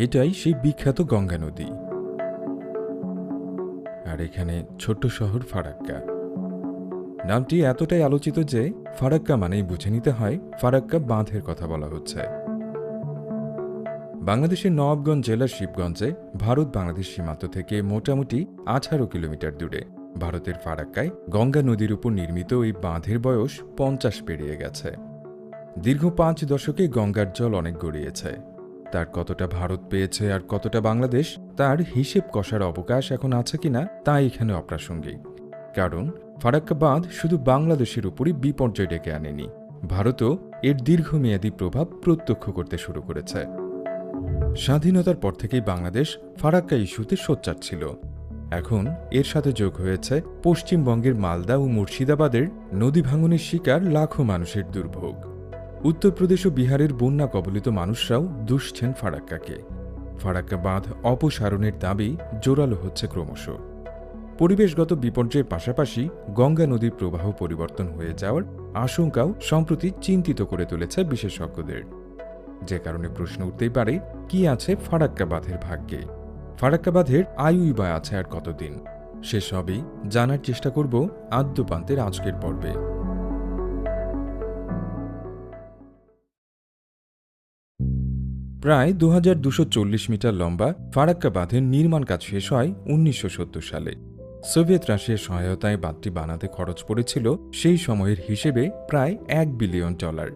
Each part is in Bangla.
এটাই সেই বিখ্যাত গঙ্গা নদী। আর এখানে ছোট্ট শহর ফারাক্কা। নামটি এতটাই আলোচিত যে ফারাক্কা মানেই বুঝে নিতে হয় ফারাক্কা বাঁধের কথা বলা হচ্ছে। বাংলাদেশের নবাবগঞ্জ জেলার শিবগঞ্জে ভারত বাংলাদেশ সীমান্ত থেকে মোটামুটি আঠারো কিলোমিটার দূরে। ভারতের ফারাক্কায় গঙ্গা নদীর উপর নির্মিত এই বাঁধের বয়স পঞ্চাশ পেরিয়ে গেছে। দীর্ঘ পাঁচ দশকে গঙ্গার জল অনেক গড়িয়েছে। তার কতটা ভারত পেয়েছে আর কতটা বাংলাদেশ, তার হিসেব কষার অবকাশ এখন আছে কিনা তা এখানে অপ্রাসঙ্গিক। কারণ ফারাক্কা বাঁধ শুধু বাংলাদেশের উপরই বিপর্যয় ডেকে আনেনি। ভারতও এর দীর্ঘমেয়াদী প্রভাব প্রত্যক্ষ করতে শুরু করেছে। স্বাধীনতার পর থেকেই বাংলাদেশ ফারাক্কা ইস্যুতে সোচ্চার ছিল। এখন এর সাথে যোগ হয়েছে পশ্চিমবঙ্গের মালদা ও মুর্শিদাবাদের নদী ভাঙনের শিকার লাখো মানুষের দুর্ভোগ। উত্তরপ্রদেশ ও বিহারের বন্যা কবলিত মানুষরাও দুষছেন ফারাক্কাকে। ফারাক্কা বাঁধ অপসারণের দাবি জোরালো হচ্ছে ক্রমশ। পরিবেশগত বিপর্যয়ের পাশাপাশি গঙ্গা নদীর প্রবাহ পরিবর্তন হয়ে যাওয়ার আশঙ্কাও সম্প্রতি চিন্তিত করে তুলেছে বিশেষজ্ঞদের। যে কারণে প্রশ্ন উঠতেই পারে, কি আছে ফারাক্কা বাঁধের ভাগ্যে? ফারাক্কা বাঁধের আয়ুই বা আছে আর কতদিন? সেসবই জানার চেষ্টা করব আদ্যপান্তের আজকের পর্বে। প্রায় দু মিটার লম্বা ফারাক্কা বাঁধের নির্মাণ কাজ শেষ হয় উনিশশো সত্তর সালে। সোভিয়েত রাশিয়ার সহায়তায় বাঁধটি বানাতে খরচ পড়েছিল সেই সময়ের হিসেবে প্রায় এক বিলিয়ন ডলার।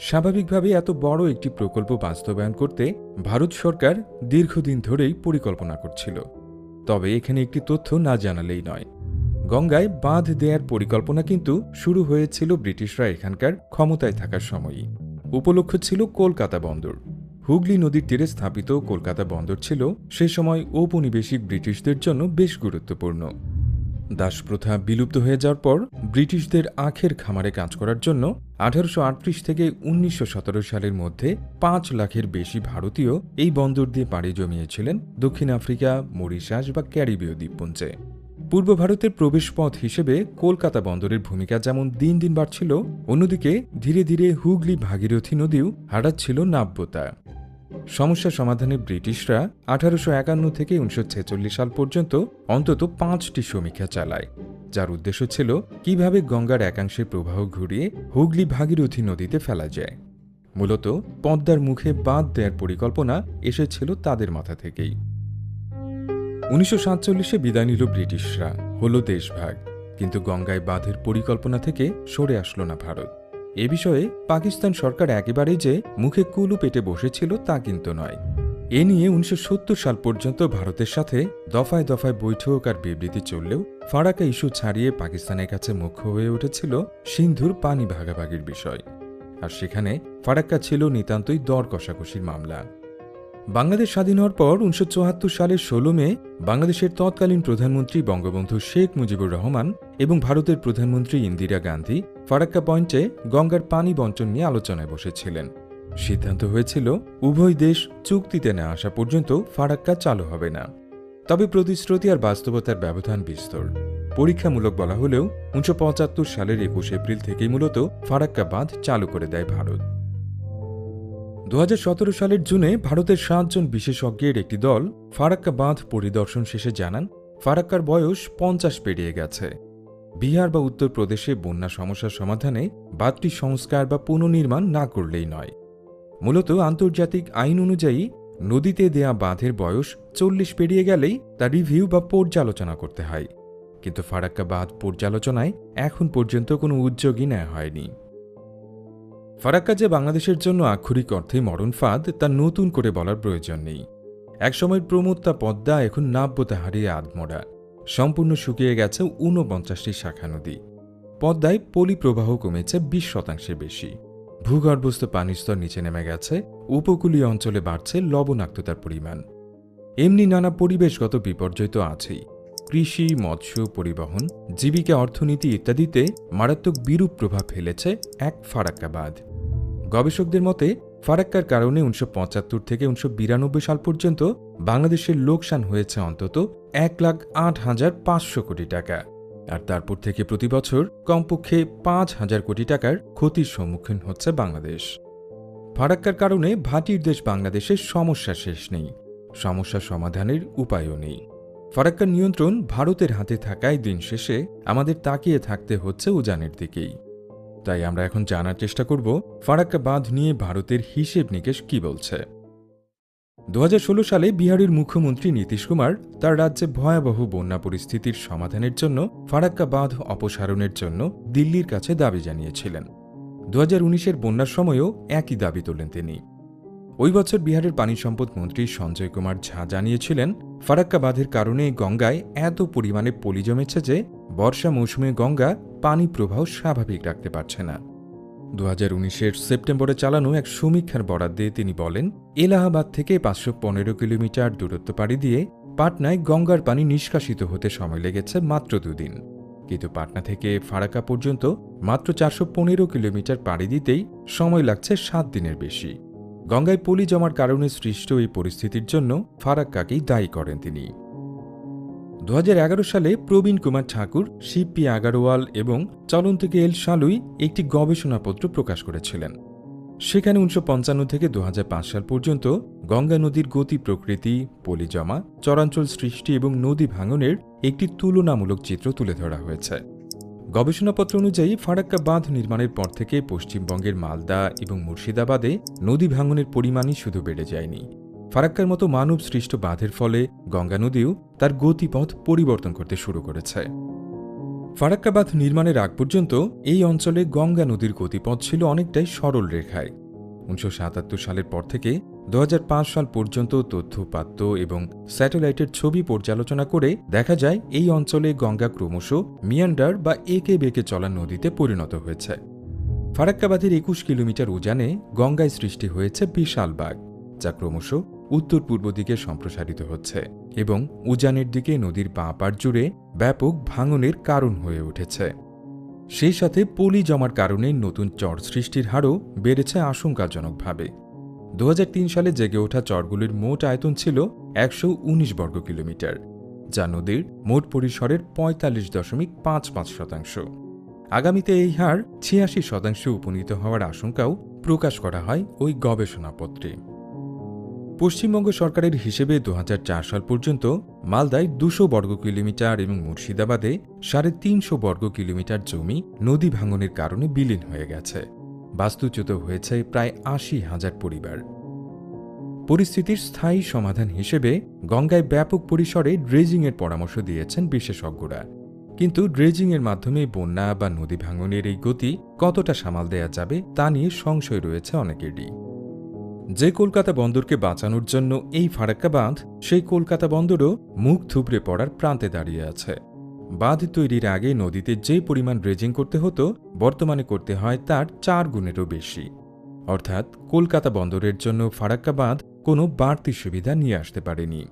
স্বাভাবিকভাবে এত বড় একটি প্রকল্প বাস্তবায়ন করতে ভারত সরকার দীর্ঘদিন ধরেই পরিকল্পনা করছিল। তবে এখানে একটি তথ্য না জানালেই নয়। গঙ্গায় বাঁধ দেয়ার পরিকল্পনা কিন্তু শুরু হয়েছিল ব্রিটিশরা এখানকার ক্ষমতায় থাকার সময়ই। উপলক্ষ ছিল কলকাতা বন্দর। হুগলি নদীর তীরে স্থাপিত কলকাতা বন্দর ছিল সে সময় ঔপনিবেশিক ব্রিটিশদের জন্য বেশ গুরুত্বপূর্ণ। দাসপ্রথা বিলুপ্ত হয়ে যাওয়ার পর ব্রিটিশদের আখের খামারে কাজ করার জন্য আঠারোশো আটত্রিশ থেকে উনিশশো সতেরো সালের মধ্যে পাঁচ লাখের বেশি ভারতীয় এই বন্দর দিয়ে পাড়ি জমিয়েছিলেন দক্ষিণ আফ্রিকা, মরিশাস বা ক্যারিবীয় দ্বীপপুঞ্জে। পূর্ব ভারতের প্রবেশপথ হিসেবে কলকাতা বন্দরের ভূমিকা যেমন দিন দিন বাড়ছিল, অন্যদিকে ধীরে ধীরে হুগলি ভাগীরথী নদীও হারাচ্ছিল নাব্যতা। সমস্যা সমাধানে ব্রিটিশরা আঠারোশো একান্ন থেকে উনিশশো ছেচল্লিশ সাল পর্যন্ত অন্তত পাঁচটি সমীক্ষা চালায়, যার উদ্দেশ্য ছিল কীভাবে গঙ্গার একাংশের প্রবাহ ঘুরিয়ে হুগলি ভাগীরথী নদীতে ফেলা যায়। মূলত পদ্মার মুখে বাঁধ দেওয়ার পরিকল্পনা এসেছিল তাদের মাথা থেকেই। উনিশশো সাতচল্লিশে বিদায় নিল ব্রিটিশরা, হল দেশভাগ, কিন্তু গঙ্গায় বাঁধের পরিকল্পনা থেকে সরে আসলো না ভারত। এ বিষয়ে পাকিস্তান সরকার একেবারেই যে মুখে কুলু পেটে বসেছিল তা কিন্তু নয়। এ নিয়ে উনিশশো সত্তর সাল পর্যন্ত ভারতের সাথে দফায় দফায় বৈঠক আর বিবৃতি চললেও ফারাক্কা ইস্যু ছাড়িয়ে পাকিস্তানের কাছে মুখ্য হয়ে উঠেছিল সিন্ধুর পানি ভাগাভাগির বিষয়। আর সেখানে ফারাক্কা ছিল নিতান্তই দর কষাকষির মামলা। বাংলাদেশ স্বাধীন হওয়ার পর উনিশশো চুয়াত্তর সালের ষোলো মে বাংলাদেশের তৎকালীন প্রধানমন্ত্রী বঙ্গবন্ধু শেখ মুজিবুর রহমান এবং ভারতের প্রধানমন্ত্রী ইন্দিরা গান্ধী ফারাক্কা পয়েন্টে গঙ্গার পানি বন্টন নিয়ে আলোচনায় বসেছিলেন। সিদ্ধান্ত হয়েছিল, উভয় দেশ চুক্তিতে না আসা পর্যন্ত ফারাক্কা চালু হবে না। তবে প্রতিশ্রুতি আর বাস্তবতার ব্যবধান বিস্তর। পরীক্ষামূলক বলা হলেও উনিশশো পঁচাত্তর সালের একুশ এপ্রিল থেকেই মূলত ফারাক্কা বাঁধ চালু করে দেয় ভারত। দু হাজার সতেরো সালের জুনে ভারতের সাতজন বিশেষজ্ঞের একটি দল ফারাক্কা বাঁধ পরিদর্শন শেষে জানান, ফারাক্কার বয়স পঞ্চাশ পেরিয়ে গেছে। বিহার বা উত্তরপ্রদেশে বন্যা সমস্যার সমাধানে বাঁধটি সংস্কার বা পুনর্নির্মাণ না করলেই নয়। মূলত আন্তর্জাতিক আইন অনুযায়ী নদীতে দেয়া বাঁধের বয়স চল্লিশ পেরিয়ে গেলেই তা রিভিউ বা পর্যালোচনা করতে হয়। কিন্তু ফারাক্কা বাঁধ পর্যালোচনায় এখন পর্যন্ত কোনো উদ্যোগই নেওয়া হয়নি। ফারাক্কা যে বাংলাদেশের জন্য আক্ষরিক অর্থে মরণ ফাঁদ, তা নতুন করে বলার প্রয়োজন নেই। একসময়ের প্রমোত্তা পদ্মা, এখন নাব্যতা হারিয়ে আধমরা। সম্পূর্ণ শুকিয়ে গেছে ঊনপঞ্চাশটি শাখা নদী। পদ্মায় পলি প্রবাহ কমেছে বিশ শতাংশের বেশি। ভূগর্ভস্থ পানির স্তর নিচে নেমে গেছে, উপকূলীয় অঞ্চলে বাড়ছে লবণাক্ততার পরিমাণ। এমনি নানা পরিবেশগত বিপর্যয় তো আছেই। কৃষি, মৎস্য পরিবহন, জীবিকা অর্থনীতি ইত্যাদিতে মারাত্মক বিরূপ প্রভাব ফেলেছে এক ফারাক্কা বাঁধ গবেষকদের মতে, ফারাক্কার কারণে উনিশশো পঁচাত্তর থেকে উনিশশো বিরানব্বই সাল পর্যন্ত বাংলাদেশের লোকসান হয়েছে অন্তত এক লাখ আট হাজার পাঁচশো কোটি টাকা। আর তারপর থেকে প্রতি বছর কমপক্ষে পাঁচ হাজার কোটি টাকার ক্ষতির সম্মুখীন হচ্ছে বাংলাদেশ। ফারাক্কার কারণে ভাটির দেশ বাংলাদেশের সমস্যা শেষ নেই। সমস্যা সমাধানের উপায়ও নেই। ফারাক্কার নিয়ন্ত্রণ ভারতের হাতে থাকায় দিন শেষে আমাদের তাকিয়ে থাকতে হচ্ছে উজানের দিকেই। তাই আমরা এখন জানার চেষ্টা করব ফারাক্কা বাঁধ নিয়ে ভারতের হিসেব নিকেশ কি বলছে। দু হাজার ষোলো সালে বিহারের মুখ্যমন্ত্রী নীতিশ কুমার তার রাজ্যে ভয়াবহ বন্যা পরিস্থিতির সমাধানের জন্য ফারাক্কা বাঁধ অপসারণের জন্য দিল্লির কাছে দাবি জানিয়েছিলেন। দু হাজার উনিশের বন্যার সময়ও একই দাবি তোলেন তিনি। ওই বছর বিহারের পানি সম্পদ মন্ত্রী সঞ্জয় কুমার ঝা জানিয়েছিলেন ফারাক্কা বাঁধের কারণে গঙ্গায় এত পরিমাণে পলি জমেছে যে বর্ষা মৌসুমে গঙ্গা পানি প্রবাহ স্বাভাবিক রাখতে পারছে না। দু হাজার সেপ্টেম্বরে চালানো এক সমীক্ষার বরাদ্দে তিনি বলেন, এলাহাবাদ থেকে পাঁচশো পনেরো কিলোমিটার দূরত্ব পাড়ি দিয়ে পাটনায় গঙ্গার পানি নিষ্কাশিত হতে সময় লেগেছে মাত্র দুদিন। কিন্তু পাটনা থেকে ফারাক্কা পর্যন্ত মাত্র চারশো পনেরো কিলোমিটার পাড়ি দিতেই সময় লাগছে সাত দিনের বেশি। গঙ্গায় পলি জমার কারণে সৃষ্ট এই পরিস্থিতির জন্য ফারাক্কাকেই দায়ী করেন তিনি। দু হাজার এগারো সালে প্রবীণ কুমার ঠাকুর, শিবপি আগারওয়াল এবং চলন্তিকে এল সালুই একটি গবেষণাপত্র প্রকাশ করেছিলেন। সেখানে উনিশশো পঞ্চান্ন থেকে দুহাজার পাঁচ সাল পর্যন্ত গঙ্গা নদীর গতি প্রকৃতি, পলি জমা, চরাঞ্চল সৃষ্টি এবং নদী ভাঙনের একটি তুলনামূলক চিত্র তুলে ধরা হয়েছে। গবেষণাপত্র অনুযায়ী ফারাক্কা বাঁধ নির্মাণের পর থেকে পশ্চিমবঙ্গের মালদা এবং মুর্শিদাবাদে নদী ভাঙনের পরিমাণই শুধু বেড়ে যায়নি। ফারাক্কার মতো মানব সৃষ্ট বাঁধের ফলে গঙ্গা নদীও তার গতিপথ পরিবর্তন করতে শুরু করেছে। ফারাক্কা বাঁধ নির্মাণের আগ পর্যন্ত এই অঞ্চলে গঙ্গা নদীর গতিপথ ছিল অনেকটাই সরল রেখায়। উনিশশো সাতাত্তর সালের পর থেকে দু হাজার পাঁচ সাল পর্যন্ত তথ্যপাত্য এবং স্যাটেলাইটের ছবি পর্যালোচনা করে দেখা যায় এই অঞ্চলে গঙ্গা ক্রমশ মিয়ান্ডার বা একে বেঁকে চলা নদীতে পরিণত হয়েছে। ফারাক্কাবাদের একুশ কিলোমিটার উজানে গঙ্গায় সৃষ্টি হয়েছে বিশাল বাঘ, যা ক্রমশ উত্তর পূর্ব দিকে সম্প্রসারিত হচ্ছে এবং উজানের দিকে নদীর বাঁ পার জুড়ে ব্যাপক ভাঙনের কারণ হয়ে উঠেছে। সেই সাথে পলি জমার কারণে নতুন চর সৃষ্টির হারও বেড়েছে আশঙ্কাজনকভাবে। দু হাজার তিন সালে জেগে ওঠা চরগুলির মোট আয়তন ছিল একশো উনিশ বর্গ কিলোমিটার, যা নদীর মোট পরিসরের পঁয়তাল্লিশ দশমিক পাঁচ পাঁচ শতাংশ। আগামীতে এই হার ছিয়াশি শতাংশে উপনীত হওয়ার আশঙ্কাও প্রকাশ করা হয় ওই গবেষণাপত্রে। পশ্চিমবঙ্গ সরকারের হিসেবে দু হাজার চার সাল পর্যন্ত মালদায় দুশো বর্গ কিলোমিটার এবং মুর্শিদাবাদে সাড়ে তিনশো বর্গ কিলোমিটার জমি নদী ভাঙনের কারণে বিলীন হয়ে গেছে। বাস্তুচ্যুত হয়েছে প্রায় আশি হাজার পরিবার। পরিস্থিতির স্থায়ী সমাধান হিসেবে গঙ্গায় ব্যাপক পরিসরে ড্রেজিংয়ের পরামর্শ দিয়েছেন বিশেষজ্ঞরা। কিন্তু ড্রেজিংয়ের মাধ্যমে বন্যা বা নদী ভাঙনের এই গতি কতটা সামাল দেয়া যাবে তা নিয়ে সংশয় রয়েছে অনেকেরই। যে কলকাতা বন্দরকে বাঁচানোর জন্য এই ফারাক্কা বাঁধ সেই কলকাতা বন্দরও মুখ থুবড়ে পড়ার প্রান্তে দাঁড়িয়ে আছে। বাঁধ তৈরির আগে নদীতে যে পরিমাণ ড্রেজিং করতে হতো, বর্তমানে করতে হয় তার চার গুণেরও বেশি। অর্থাৎ কলকাতা বন্দরের জন্য ফারাক্কা বাঁধ কোনো বাড়তি সুবিধা নিয়ে আসতে পারেনি।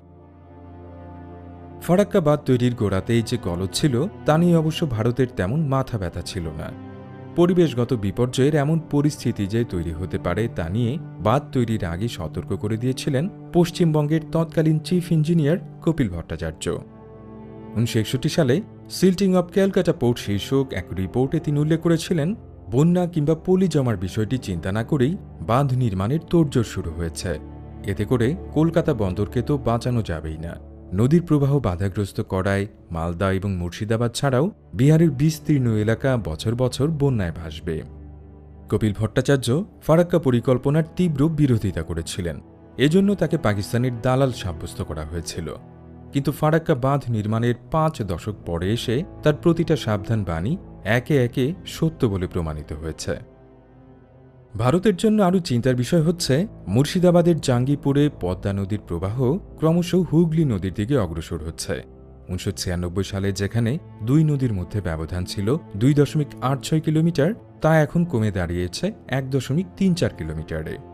ফারাক্কা বাঁধ তৈরির গোড়াতেই যে গলদ ছিল, তা নিয়ে অবশ্য ভারতের তেমন মাথা ব্যথা ছিল না। পরিবেশগত বিপর্যয়ের এমন পরিস্থিতি যে তৈরি হতে পারে তা নিয়ে বাঁধ তৈরির আগে সতর্ক করে দিয়েছিলেন পশ্চিমবঙ্গের তৎকালীন চিফ ইঞ্জিনিয়ার কপিল ভট্টাচার্য। উনিশশো একষট্টি সালে সিল্টিং অব ক্যালকাটা পোর্ট শীর্ষক এক রিপোর্টে তিনি উল্লেখ করেছিলেন, বন্যা কিংবা পলি জমার বিষয়টি চিন্তা না করেই বাঁধ নির্মাণের তোড়জোড় শুরু হয়েছে। এতে করে কলকাতা বন্দরকে তো বাঁচানো যাবেই না। নদীর প্রবাহ বাধাগ্রস্ত করায় মালদা এবং মুর্শিদাবাদ ছাড়াও বিহারের বিস্তীর্ণ এলাকা বছর বছর বন্যায় ভাসবে। কপিল ভট্টাচার্য ফারাক্কা পরিকল্পনার তীব্র বিরোধিতা করেছিলেন। এজন্য তাকে পাকিস্তানের দালাল সাব্যস্ত করা হয়েছিল। কিন্তু ফারাক্কা বাঁধ নির্মাণের পাঁচ দশক পরে এসে তার প্রতিটা সাবধান বাণী একে একে সত্য বলে প্রমাণিত হয়েছে। ভারতের জন্য আরও চিন্তার বিষয় হচ্ছে, মুর্শিদাবাদের জাঙ্গিপুরে পদ্মা নদীর প্রবাহ ক্রমশ হুগলি নদীর দিকে অগ্রসর হচ্ছে। উনিশশো ছিয়ানব্বই সালে যেখানে দুই নদীর মধ্যে ব্যবধান ছিল দুই দশমিক আট ছয় কিলোমিটার, তা এখন কমে দাঁড়িয়েছে এক দশমিক তিন চার কিলোমিটারে।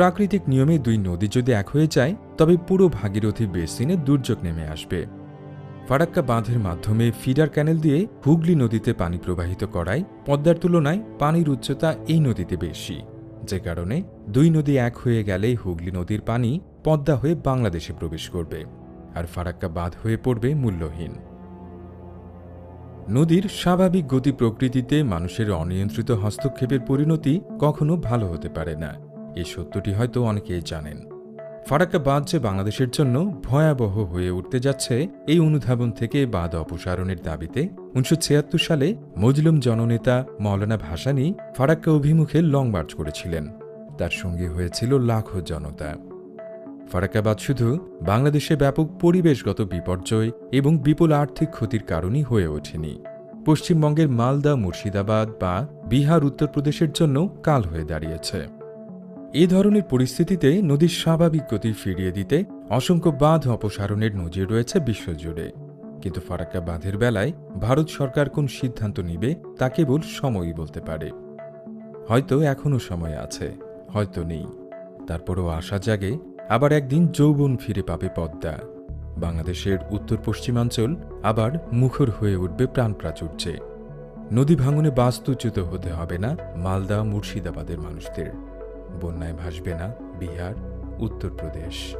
প্রাকৃতিক নিয়মে দুই নদী যদি এক হয়ে যায়, তবে পুরো ভাগীরথী বেসিনে দুর্যোগ নেমে আসবে। ফারাক্কা বাঁধের মাধ্যমে ফিডার ক্যানেল দিয়ে হুগলি নদীতে পানি প্রবাহিত করায় পদ্মার তুলনায় পানির উচ্চতা এই নদীতে বেশি। যে কারণে দুই নদী এক হয়ে গেলে হুগলি নদীর পানি পদ্মা হয়ে বাংলাদেশে প্রবেশ করবে আর ফারাক্কা বাঁধ হয়ে পড়বে মূল্যহীন। নদীর স্বাভাবিক গতি প্রকৃতিতে মানুষের অনিয়ন্ত্রিত হস্তক্ষেপের পরিণতি কখনো ভালো হতে পারে না। এই সত্যটি হয়তো অনেকেই জানেন। ফারাক্কা বাঁধ যে বাংলাদেশের জন্য ভয়াবহ হয়ে উঠতে যাচ্ছে, এই অনুধাবন থেকে বাঁধ অপসারণের দাবিতে উনিশশো ছিয়াত্তর সালে মজলুম জননেতা মৌলানা ভাসানী ফারাক্কা অভিমুখে লং মার্চ করেছিলেন। তার সঙ্গে হয়েছিল লাখো জনতা। ফারাক্কাবাদ শুধু বাংলাদেশে ব্যাপক পরিবেশগত বিপর্যয় এবং বিপুল আর্থিক ক্ষতির কারণই হয়ে ওঠেনি। পশ্চিমবঙ্গের মালদা মুর্শিদাবাদ বা বিহার উত্তরপ্রদেশের জন্য কাল হয়ে দাঁড়িয়েছে। এ ধরনের পরিস্থিতিতে নদীর স্বাভাবিক গতি ফিরিয়ে দিতে অসংখ্য বাঁধ অপসারণের নজির রয়েছে বিশ্বজুড়ে। কিন্তু ফারাক্কা বাঁধের বেলায় ভারত সরকার কোন সিদ্ধান্ত নিবে তা কেবল সময়ই বলতে পারে। হয়তো এখনও সময় আছে, হয়তো নেই। তারপরও আশা জাগে, আবার একদিন যৌবন ফিরে পাবে পদ্মা। বাংলাদেশের উত্তর পশ্চিমাঞ্চল আবার মুখর হয়ে উঠবে প্রাণ প্রাচুর্যে। নদী ভাঙনে বাস্তুচ্যুত হতে হবে না মালদা মুর্শিদাবাদের মানুষদের। বন্যায় ভাসবে না বিহার উত্তরপ্রদেশ।